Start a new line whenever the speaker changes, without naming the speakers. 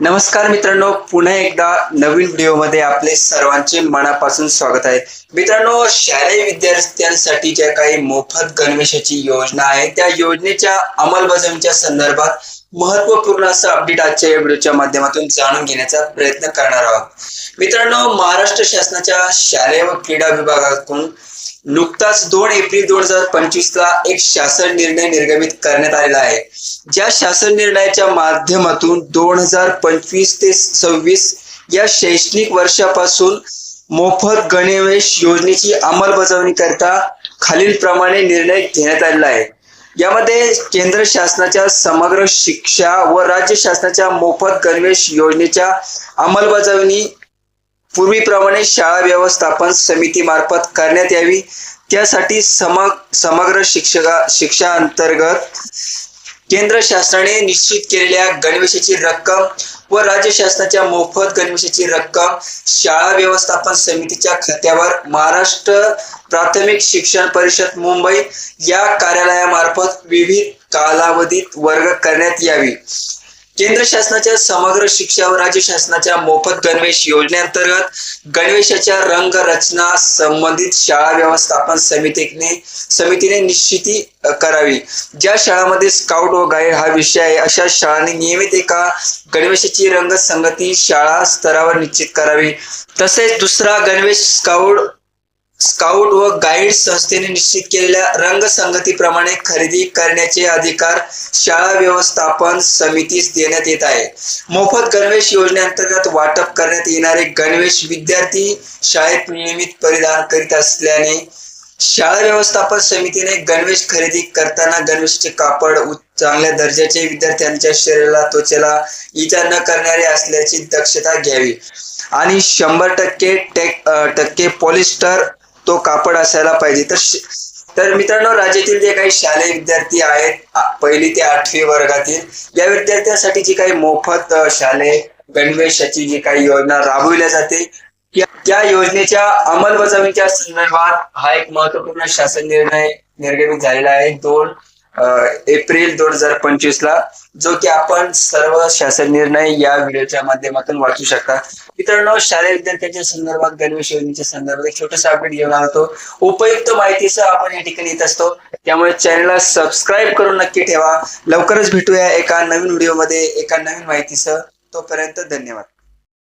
नमस्कार मित्रांनो पुन्हा एकदा नवीन व्हिडिओमध्ये आपले सर्वांचे मनापासून स्वागत आहे. मित्रांनो शालेय विद्यार्थ्यांसाठी ज्या काही मोफत गणवेशाची योजना आहे त्या योजनेच्या अंमलबजावणीच्या संदर्भात महत्त्वपूर्ण असं अपडेट आजच्या या व्हिडिओच्या माध्यमातून जाणून घेण्याचा प्रयत्न करणार आहोत. मित्रांनो महाराष्ट्र शासनाच्या शालेय व क्रीडा विभागाकडून नुकताच दोन एप्रिल दोन हजार पंचवीस ला एक शासन निर्णय निर्गमित करण्यात आलेला आहे. ज्या शासन निर्णयाच्या माध्यमातून दोन हजार पंचवीस ते सव्वीस या शैक्षणिक वर्षापासून मोफत गणवेश योजनेची अंमलबजावणी करता खालील प्रमाणे निर्णय घेण्यात आलेला आहे. यामध्ये केंद्र शासनाच्या समग्र शिक्षा व राज्य शासनाच्या मोफत गणवेश योजनेच्या अंमलबजावणी पूर्वीप्रमाणे शाळा व्यवस्थापन समितीमार्फत करण्यात यावी. त्यासाठी सम समग्र शिक्षका शिक्षा अंतर्गत केंद्र शासनाने निश्चित केलेल्या गणवेशाची रक्कम व राज्य शासनाच्या मोफत गणवेशाची रक्कम शाळा व्यवस्थापन समितीच्या खात्यावर महाराष्ट्र प्राथमिक शिक्षण परिषद मुंबई या कार्यालयामार्फत विविध कालावधीत वर्ग करण्यात यावी. केंद्र शासनाच्या समग्र शिक्षा व राज्य शासनाच्या मोफत गणवेश योजनेअंतर्गत गणवेशाच्या रंग रचना संबंधित शाळा व्यवस्थापन समितीने समितीने निश्चिती करावी. ज्या शाळांमध्ये स्काउट व गाईड हा विषय आहे अशा शाळांनी नियमित एका गणवेशाची रंगसंगती शाळा स्तरावर निश्चित करावी. तसेच दुसरा गणवेश स्काउट स्काउट व गाईड संस्थेने निश्चित केलेल्या रंगसंगतीप्रमाणे खरेदी करण्याचे अधिकार शाळा व्यवस्थापन समितीस देण्यात येत आहे. मोफत गणवेश योजनेअंतर्गत वाटप करण्यात येणारे गणवेश विद्यार्थी शाळेत नियमित परिधान करीत असल्याने शाळा व्यवस्थापन समितीने गणवेश खरेदी करताना गणवेशचे कापड चांगल्या दर्जाचे विद्यार्थ्यांच्या शरीराला त्वचेला इजा न करणारे असल्याची दक्षता घ्यावी. आणि शंभर टक्के टेक टक्के पॉलिस्टर तो कापड असायला पाहिजे. तर तर मित्रांनो राज्यातील जे काही शालेय विद्यार्थी आहेत पहिली ते आठवी वर्गातील या विद्यार्थ्यांसाठी जी काही मोफत शालेय गणवेशाची जी काही योजना राबविल्या जाते त्या- योजनेच्या अंमलबजावणीच्या संदर्भात हा एक महत्त्वपूर्ण शासन निर्णय निर्गमित झालेला आहे. दोन एप्रिल दोन हजार पंचवीस ला जो की आपण सर्व शासन निर्णय या व्हिडिओच्या माध्यमातून वाचू शकता. मित्रांनो शालेय विद्यार्थ्यांच्या संदर्भात गणवेश योजनेच्या संदर्भात एक छोटासा अपडेट घेऊन आलो उपयुक्त माहितीसह आपण या ठिकाणी येत असतो. त्यामुळे चॅनलला सबस्क्राईब करून नक्की ठेवा. लवकरच भेटूया एका नवीन व्हिडिओमध्ये एका नवीन माहितीसह. तोपर्यंत धन्यवाद.